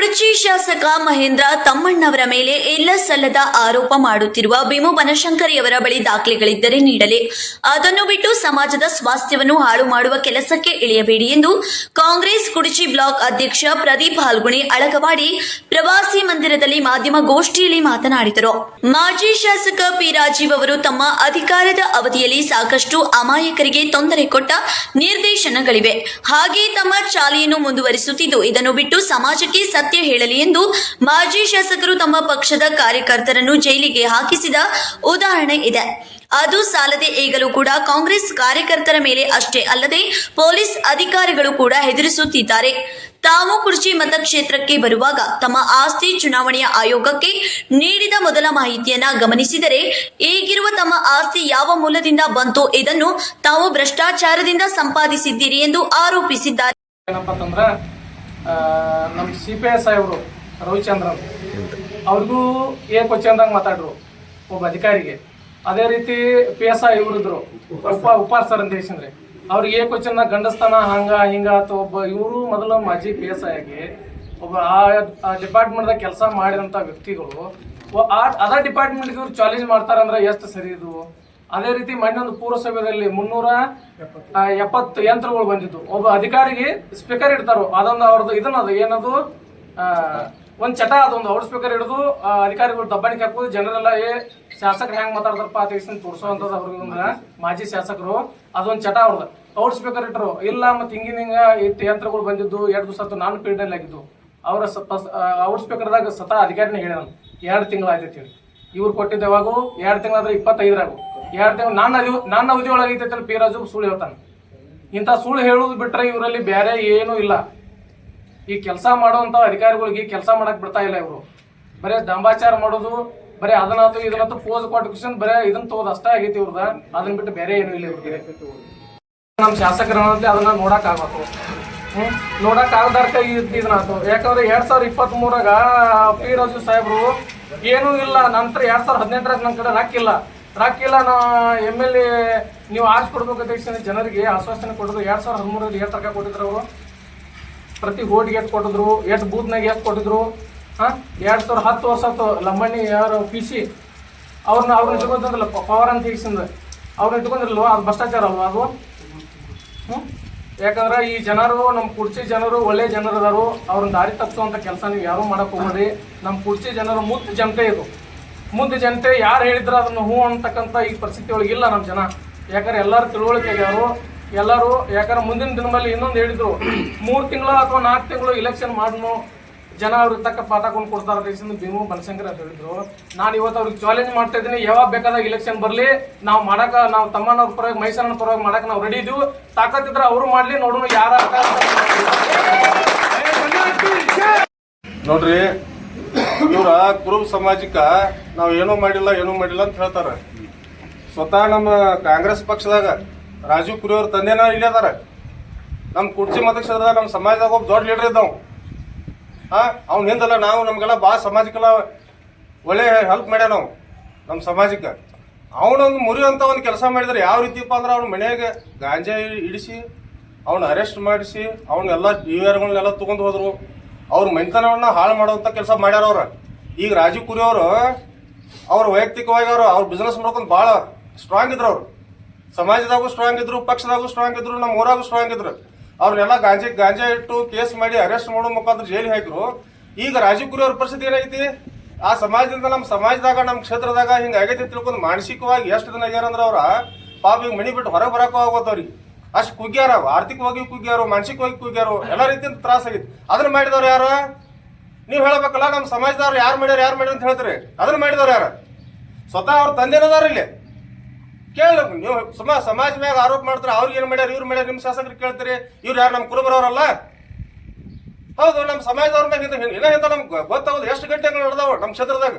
ಕುಡಚಿ ಶಾಸಕ ಮಹೇಂದ್ರ ತಮ್ಮಣ್ಣವರ ಮೇಲೆ ಎಲ್ಲ ಸಲ್ಲದ ಆರೋಪ ಮಾಡುತ್ತಿರುವ ಭೀಮು ಬನಶಂಕರಿಯವರ ಬಳಿ ದಾಖಲೆಗಳಿದ್ದರೆ ನೀಡಲಿ. ಅದನ್ನು ಬಿಟ್ಟು ಸಮಾಜದ ಸ್ವಾಸ್ಥ್ಯವನ್ನು ಹಾಳು ಮಾಡುವ ಕೆಲಸಕ್ಕೆ ಇಳಿಯಬೇಡಿ ಎಂದು ಕಾಂಗ್ರೆಸ್ ಕುಡಚಿ ಬ್ಲಾಕ್ ಅಧ್ಯಕ್ಷ ಪ್ರದೀಪ್ ಹಾಲ್ಗುಣಿ ಅಳಗವಾಡಿ ಪ್ರವಾಸಿ ಮಂದಿರದಲ್ಲಿ ಮಾಧ್ಯಮ ಗೋಷ್ಠಿಯಲ್ಲಿ ಮಾತನಾಡಿದರು. ಮಾಜಿ ಶಾಸಕ ಪಿ ರಾಜೀವ್ ಅವರು ತಮ್ಮ ಅಧಿಕಾರದ ಅವಧಿಯಲ್ಲಿ ಸಾಕಷ್ಟು ಅಮಾಯಕರಿಗೆ ತೊಂದರೆ ಕೊಟ್ಟ ನಿರ್ದೇಶನಗಳಿವೆ. ಹಾಗೆ ತಮ್ಮ ಚಾಲೆಯನ್ನು ಮುಂದುವರಿಸುತ್ತಿದ್ದು, ಇದನ್ನು ಬಿಟ್ಟು ಸಮಾಜಕ್ಕೆ ಸತ್ಯ ಹೇಳಲಿ ಎಂದು ಮಾಜಿ ಶಾಸಕರು ತಮ್ಮ ಪಕ್ಷದ ಕಾರ್ಯಕರ್ತರನ್ನು ಜೈಲಿಗೆ ಹಾಕಿಸಿದ ಉದಾಹರಣೆ ಇದೆ. ಅದು ಸಾಲದೆ ಈಗಲೂ ಕೂಡ ಕಾಂಗ್ರೆಸ್ ಕಾರ್ಯಕರ್ತರ ಮೇಲೆ ಅಷ್ಟೇ ಅಲ್ಲದೆ ಪೊಲೀಸ್ ಅಧಿಕಾರಿಗಳು ಕೂಡ ಹೆದರಿಸುತ್ತಿದ್ದಾರೆ. ತಾವು ಕುರ್ಚಿ ಮತಕ್ಷೇತ್ರಕ್ಕೆ ಬರುವಾಗ ತಮ್ಮ ಆಸ್ತಿ ಚುನಾವಣೆಯ ಆಯೋಗಕ್ಕೆ ನೀಡಿದ ಮೊದಲ ಮಾಹಿತಿಯನ್ನ ಗಮನಿಸಿದರೆ ಈಗಿರುವ ತಮ್ಮ ಆಸ್ತಿ ಯಾವ ಮೂಲದಿಂದ ಬಂತು ಇದನ್ನು ತಾವು ಭ್ರಷ್ಟಾಚಾರದಿಂದ ಸಂಪಾದಿಸಿದ್ದೀರಿ ಎಂದು ಆರೋಪಿಸಿದ್ದಾರೆ. ನಮ್ಮ ಸಿ ಪಿ ಎಸ್ ಅವರು ರವಿಚಂದ್ರನ್. ಅವ್ರಿಗೂ ಏ ಕ್ವಶನ್ದಾಗ ಮಾತಾಡ್ರು, ಒಬ್ಬ ಅಧಿಕಾರಿಗೆ. ಅದೇ ರೀತಿ ಪಿ ಎಸ್ ಐ ಇವರಿದ್ರು ಉಪ, ಉಪಾರ್ ಸರ್ ಅಂತ ಹೇಳಿ ಅವ್ರಿಗೆ ಏ ಕ್ವಶನ್ ಗಂಡಸ್ತಾನ ಹಂಗ, ಹಿಂಗ ಅಥವಾ ಒಬ್ಬ, ಇವರು ಮೊದಲು ಮಾಜಿ ಪಿ ಎಸ್ ಐ ಆಗಿ, ಒಬ್ಬ ಆ ಡಿಪಾರ್ಟ್ಮೆಂಟ್ದಾಗ ಕೆಲಸ ಮಾಡಿದಂಥ ವ್ಯಕ್ತಿಗಳು ಆ, ಅದ ಡಿಪಾರ್ಟ್ಮೆಂಟ್ಗೆ ಇವ್ರು ಚಾಲೆಂಜ್ ಮಾಡ್ತಾರಂದ್ರೆ ಎಷ್ಟು ಸರಿ ಇದು? ಅದೇ ರೀತಿ ಮಣ್ಣೊಂದು ಪೂರಸಭೆಯಲ್ಲಿ ಮುನ್ನೂರ ಎಪ್ಪತ್ತು ಯಂತ್ರಗಳು ಬಂದಿದ್ದು. ಒಬ್ಬ ಅಧಿಕಾರಿಗೆ ಸ್ಪೀಕರ್ ಇಡ್ತಾರೋ, ಅದೊಂದು ಅವ್ರದ್ದು ಇದನ್ನದು ಏನದು? ಒಂದು ಚಟ ಅದೊಂದು ಔಟ್ ಸ್ಪೀಕರ್ ಹಿಡಿದು ಅಧಿಕಾರಿಗಳು ದಬ್ಬಾಣಿಕೆ ಹಾಕೋದು ಜನರೆಲ್ಲ, ಏ, ಶಾಸಕರು ಹೆಂಗೆ ಮಾತಾಡ್ತಾರಪ್ಪ ಅಂತ ತೋರಿಸೋವಂಥದ್ದು ಅವ್ರಿಗೆ ಒಂದು ಮಾಜಿ ಶಾಸಕರು. ಅದೊಂದು ಚಟ ಅವ್ರದ್ದು. ಔಟ್ ಸ್ಪೀಕರ್ ಇಟ್ಟರು ಇಲ್ಲ ಮತ್ತೆ ಹಿಂಗಿನ ಹಿಂಗ ಇಟ್ಟು ಯಂತ್ರಗಳು ಬಂದಿದ್ದು, ಎರಡು ದಿವಸ ಆತು ನಾನು ಪೀರಿಯಡ್ ಆಗಿದ್ದು. ಅವರ ಔಟ್ ಸ್ಪೀಕರ್ದಾಗ ಸತ ಅಧಿಕಾರಿನೇ ಹೇಳಿದ ಎರಡು ತಿಂಗಳಾಯ್ತು ಹೇಳಿ. ಇವ್ರು ಕೊಟ್ಟಿದ್ದ ಯಾವಾಗೂ? ಎರಡು ತಿಂಗಳಾದ್ರೆ ಇಪ್ಪತ್ತೈದರಾಗು. ತಿಂಗಳು ನನ್ನ ಅದಿ ನನ್ನ ಅವಧಿ ಅಂತ ಪೀರಾಜು ಸುಳ್ಳು ಹೇಳ್ತಾನೆ. ಇಂಥ ಸುಳ್ಳು ಹೇಳುದು ಬಿಟ್ರೆ ಇವರಲ್ಲಿ ಬೇರೆ ಏನೂ ಇಲ್ಲ. ಈ ಕೆಲಸ ಮಾಡುವಂಥ ಅಧಿಕಾರಿಗಳಿಗೆ ಕೆಲಸ ಮಾಡಕ್ಕೆ ಬಿಡ್ತಾ ಇಲ್ಲ ಇವರು. ಬರೀ ದಂಬಾಚಾರ ಮಾಡೋದು, ಬರೇ ಅದನ್ನಾತು ಇದನ್ನತು ಪೋಸ್ ಕೊಟ್ಟು ಬರೇ ಇದನ್ನ ತಗೋದು ಅಷ್ಟೇ ಆಗೈತಿ ಇವ್ರದ. ಅದನ್ನ ಬಿಟ್ಟು ಬೇರೆ ಏನೂ ಇಲ್ಲ ಇವ್ರಿಗೆ. ನಮ್ಮ ಶಾಸಕರಲ್ಲಿ ಅದನ್ನ ನೋಡಕ್ ಹ್ಞೂ ಹ್ಮ್? ನೋಡಕ್ ಆಗದಾರ್ಕ ಇದನ್ನಾತು ಯಾಕಂದ್ರೆ ಎರಡ್ ಸಾವಿರದ ಇಪ್ಪತ್ತ್ ಮೂರಾಗ ಪಿ ರಾಜು ಸಾಹೇಬ್ರು, ಏನೂ ಇಲ್ಲ. ನಂತರ ಎರಡು ಸಾವಿರದ ಹದಿನೆಂಟರಾಗ ನನ್ನ ಕಡೆ ರಾಕಿಲ್ಲ ರಾಕಿಲ್ಲ, ನಾ ಎಂ ಎಲ್ ಎ, ನೀವು ಆಶ್ ಕೊಡ್ಬೇಕು ಅಂತ ಜನರಿಗೆ ಆಶ್ವಾಸನೆ ಕೊಟ್ಟಿದ್ರು ಎರಡು ಸಾವಿರದ ಹದಿಮೂರಲ್ಲಿ ಎಷ್ಟು ರೊಕ್ಕ ಕೊಟ್ಟಿದ್ರು ಅವರು. ಪ್ರತಿ ಓಟ್ಗೆ ಎಷ್ಟು ಕೊಟ್ಟಿದ್ರು. ಎಷ್ಟು ಬೂತ್ನಾಗ ಎಷ್ಟು ಕೊಟ್ಟಿದ್ರು. ಹಾಂ? ಎರಡು ಸಾವಿರದ ಹತ್ತು ವರ್ಷ ಹತ್ತು ಲಂಬಣ್ಣಿ ಯಾರು? P C. ಅವ್ರನ್ನ ಅವ್ರನ್ನ ಇಟ್ಕೊಂತಂದ್ರಲ್ಲ ಪವರ್ ಅಂತ ಹೇಗಿಸಿಂದ ಅವ್ರನ್ನ ಇಟ್ಕೊಂಡಿರಲ್ವ? ಅದು ಭ್ರಷ್ಟಾಚಾರ ಅಲ್ವಾ ಅದು? ಯಾಕಂದ್ರೆ ಈ ಜನರು ನಮ್ಮ ಕುರ್ಚಿ ಜನರು, ಒಳ್ಳೆ ಜನರು ಅದಾರು ಅವ್ರನ್ನ ದಾರಿ ತಪ್ಪಿಸುವಂತ ಕೆಲಸ ನೀವು ಯಾರು ಮಾಡಕ್ ಹೋಗ್ಬೇಡಿ ನಮ್ಮ ಕುರ್ಚಿ ಜನರು ಮುತ್ತು ಜನತೆ ಇದು. ಮುದ್ದು ಜನತೆ ಯಾರು ಹೇಳಿದ್ರು ಅದನ್ನು ಹೂ ಅಂತಕ್ಕಂಥ ಈ ಪರಿಸ್ಥಿತಿ ಒಳಗೆ ಇಲ್ಲ ನಮ್ಮ ಜನ. ಯಾಕಂದ್ರೆ ಎಲ್ಲರೂ ತಿಳುವಳಿಕೆ ಆಗ್ಯಾರು ಎಲ್ಲರೂ ಯಾಕಂದ್ರೆ ಮುಂದಿನ ದಿನದಲ್ಲಿ ಇನ್ನೊಂದು ಹೇಳಿದ್ರು, ಮೂರು ತಿಂಗಳು ಅಥವಾ ನಾಲ್ಕು ತಿಂಗಳು ಇಲೆಕ್ಷನ್ ಮಾಡ್ನು ಜನ ಅವ್ರಿಗೆ ತಕ್ಕ ಪಾಠ ಕೊಂಡು ಕೊಡ್ತಾರೆ ದೇಶದಿಂದ ಭೀಮು ಬನಶಂಕರ್ ಅಂತ ಹೇಳಿದ್ರು. ನಾನು ಇವತ್ತು ಅವ್ರಿಗೆ ಚಾಲೆಂಜ್ ಮಾಡ್ತಾ ಇದ್ದೀನಿ, ಯಾವಾಗ ಬೇಕಾದಾಗ ಇಲೆಕ್ಷನ್ ಬರಲಿ, ನಾವು ಮಾಡಕ, ನಾವು ತಮ್ಮನವ್ರ ಪರವಾಗಿ, ಮೈಸೂರಿನ ಪರವಾಗಿ ಮಾಡಕ್ಕೆ ನಾವು ರೆಡಿ ಇದ್ದೀವಿ ತಾಕತ್ತಿದ್ರೆ ಅವರು ಮಾಡಲಿ, ನೋಡೋಣ ಯಾರ ನೋಡ್ರಿ ಇವ್ರ ಕುರುಬ ಸಮಾಜಕ್ಕ ನಾವ್ ಏನೂ ಮಾಡಿಲ್ಲ ಏನೂ ಮಾಡಿಲ್ಲ ಅಂತ ಹೇಳ್ತಾರ. ಸ್ವತಃ ನಮ್ಮ ಕಾಂಗ್ರೆಸ್ ಪಕ್ಷದಾಗ ರಾಜೀವ್ ಕುರಿ ಅವ್ರ ತಂದೆನ ಇಲ್ಲಿ ಅದಾರ. ನಮ್ಮ ಕುರ್ಚಿ ಮತಕ್ಷೇತ್ರದಾಗ ನಮ್ಮ ಸಮಾಜದಾಗ ಒಬ್ಬ ದೊಡ್ಡ ಲೀಡರ್ ಇದ್ದಾವ. ಹಾ ಅವ್ನ ಹಿಂದಲ್ಲ ನಾವು ನಮ್ಗೆಲ್ಲ ಭಾಳ ಸಮಾಜಕ್ಕೆಲ್ಲ ಒಳ್ಳೆ ಹೆಲ್ಪ್ ಮಾಡ್ಯಾ ನಾವು ನಮ್ಮ ಸಮಾಜಕ್ಕೆ. ಅವನೊಂದು ಮುರಿಯುವಂಥ ಒಂದು ಕೆಲಸ ಮಾಡಿದ್ರೆ ಯಾವ ರೀತಿಪ್ಪ ಅಂದ್ರೆ ಅವ್ನ ಮನೆಯಾಗೆ ಗಾಂಜಾ ಇಡಿಸಿ, ಅವ್ನ ಅರೆಸ್ಟ್ ಮಾಡಿಸಿ ಅವನ್ನೆಲ್ಲ ಡಿ ಆರ್ಗಳನ್ನೆಲ್ಲ ತೊಗೊಂಡು ಹೋದ್ರು. ಅವ್ರ ಮನೆತನವನ್ನ ಹಾಳು ಮಾಡುವಂಥ ಕೆಲಸ ಮಾಡ್ಯಾರ ಅವ್ರ. ಈಗ ರಾಜೀವ್ ಕುರಿ ಅವರು, ಅವ್ರ ವೈಯಕ್ತಿಕವಾಗಿ ಅವರು, ಅವ್ರ ಬಿಸ್ನೆಸ್ ಮಾಡ್ಕೊಂಡು ಭಾಳ ಸ್ಟ್ರಾಂಗ್ ಇದ್ರು ಅವ್ರು. ಸಮಾಜದಾಗೂ ಸ್ಟ್ರಾಂಗ್ ಇದ್ರು, ಪಕ್ಷದಾಗೂ ಸ್ಟ್ರಾಂಗ್ ಇದ್ರು ನಮ್ಮ ಊರಾಗೂ ಸ್ಟ್ರಾಂಗ್ ಇದ್ರು. ಅವ್ರನ್ನೆಲ್ಲ ಗಾಂಜೆ, ಗಾಂಜಾ ಇಟ್ಟು ಕೇಸ್ ಮಾಡಿ ಅರೆಸ್ಟ್ ಮಾಡೋ ಮುಖಾಂತರ ಜೈಲಿ ಹಾಕಿದ್ರು. ಈಗ ರಾಜೀವ್ ಕುರಿ ಅವ್ರ ಪರಿಸ್ಥಿತಿ ಏನಾಗೈತಿ ಆ ಸಮಾಜದಿಂದ ನಮ್ಮ ಸಮಾಜದಾಗ ನಮ್ಮ ಕ್ಷೇತ್ರದಾಗ ಹಿಂಗೆ ಆಗೈತಿ ತಿಳ್ಕೊಂಡು ಮಾನಸಿಕವಾಗಿ ಎಷ್ಟು ದಿನ ಏನಂದ್ರೆ ಅವ್ರ, ಪಾಪ ಈಗ ಮನಿ ಬಿಟ್ಟು ಹೊರಗೆ ಬರಕ ಹೋಗೋತವ್ರಿಗೆ ಅಷ್ಟು ಕುಗ್ಗ್ಯಾರ ಆರ್ಥಿಕವಾಗಿ ಕುಗ್ಗ್ಯಾರು ಮಾನಸಿಕವಾಗಿ ಕುಗ್ಗ್ಯಾರು, ಎಲ್ಲ ರೀತಿಯಿಂದ ತ್ರಾಸ ಆಗಿತ್ತು. ಅದನ್ನ ಮಾಡಿದವ್ರು ಯಾರು? ನೀವು ಹೇಳಬೇಕಲ್ಲ ನಮ್ಮ ಸಮಾಜದವ್ರು ಯಾರು ಮಾಡ್ಯಾರ ಯಾರು ಮಾಡ್ಯಾರ ಅಂತ ಹೇಳ್ತೀರಿ. ಅದನ್ನ ಮಾಡಿದವ್ರು ಯಾರು? ಸ್ವತಃ ಅವ್ರ ತಂದೆನದಾರ ಇಲ್ಲಿ. ಕೇಳ ನೀವು ಸುಮಾರು ಸಮಾಜ ಮ್ಯಾಗ ಆರೋಪ ಮಾಡ್ತಾರೆ ಅವ್ರಿಗೆ ಏನು ಮಾಡ್ಯಾರ, ಇವ್ರು ಮಾಡ್ಯಾರ ನಿಮ್ಮ ಶಾಸಕರು ಕೇಳ್ತೀರಿ. ಇವ್ರು ಯಾರು ನಮ್ಮ ಕುರುಬರವ್ರಲ್ಲ ಹೌದು ನಮ್ಮ ಸಮಾಜದವ್ರ ಮ್ಯಾಗ ಏನ ಇಂತ ನಮ್ಗೆ ಗೊತ್ತಾಗೋದು, ಎಷ್ಟು ಗಂಟೆ ನಡೆದವು ನಮ್ಮ ಕ್ಷೇತ್ರದಾಗ?